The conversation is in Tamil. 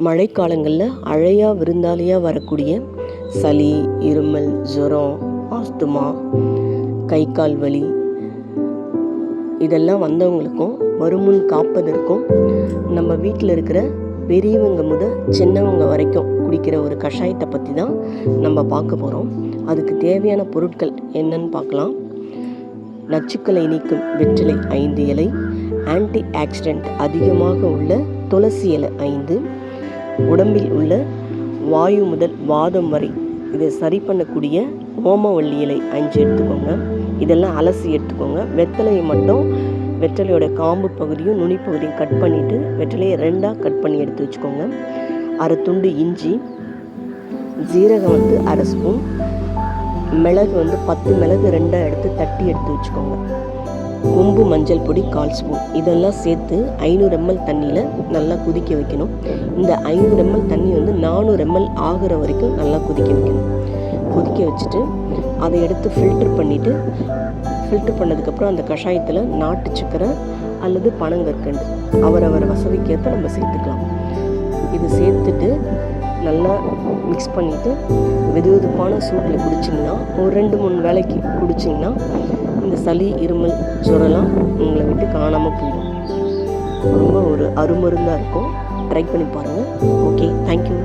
மழைக்காலங்களில் அழையா விருந்தாளியாக வரக்கூடிய சளி இருமல் ஜுரம் ஆஸ்துமா கை கால் வலி இதெல்லாம் வந்தவங்களுக்கும் வருமுன் காப்பதற்கும் நம்ம வீட்டில் இருக்கிற பெரியவங்க முத சின்னவங்க வரைக்கும் குடிக்கிற ஒரு கஷாயத்தை பற்றி தான் நம்ம பார்க்க போகிறோம் அதுக்கு தேவையான பொருட்கள் என்னன்னு பார்க்கலாம். நச்சுக்களை நீக்கும் வெற்றிலை ஐந்து இலை ஆன்டி ஆக்சிடென்ட் அதிகமாக உள்ள துளசி இலை ஐந்து உடம்பில் உள்ள வாயு முதல் வாதம் வரை இதை சரி பண்ணக்கூடிய ஓமவல்லி இலை அஞ்சு எடுத்துக்கோங்க. இதெல்லாம் அலசி எடுத்துக்கோங்க. வெத்தலையை மட்டும் வெற்றிலையோட காம்பு பகுதியும் நுனி பகுதியும் கட் பண்ணிவிட்டு வெற்றிலையை ரெண்டாக கட் பண்ணி எடுத்து வச்சுக்கோங்க. அரை துண்டு இஞ்சி ஜீரகம் வந்து அரை ஸ்பூன் மிளகு வந்து பத்து மிளகு ரெண்டாக எடுத்து தட்டி எடுத்து வச்சுக்கோங்க. கொம்பு மஞ்சள் பொடி கால் ஸ்பூன். இதெல்லாம் சேர்த்து ஐநூறு எம்எல் தண்ணியில் நல்லா கொதிக்க வைக்கணும். இந்த ஐநூறு எம்எல் தண்ணி வந்து நானூறு எம்எல் ஆகிற வரைக்கும் நல்லா கொதிக்க வைக்கணும். கொதிக்க வச்சுட்டு அதை எடுத்து ஃபில்டர் பண்ணிவிட்டு ஃபில்டர் பண்ணதுக்கப்புறம் அந்த கஷாயத்தில் நாட்டு சக்கரை அல்லது பனங்கற்கண்டு அவரவர் வசதிக்கேற்ப நம்ம சேர்த்துக்கலாம். இது சேர்த்துட்டு நல்லா மிக்ஸ் பண்ணிவிட்டு வெது வெதுப்பான சூட்டில் குடிச்சிங்கன்னா ஒரு ரெண்டு மூணு வேளைக்கு குடிச்சிங்கன்னா இந்த சளி இருமல் ஜுரம்லாம் உங்களை விட்டு காணாமல் போயிடும். ரொம்ப ஒரு அருமருந்தாக இருக்கும். ட்ரை பண்ணி பாருங்கள் ஓகே தேங்க்யூ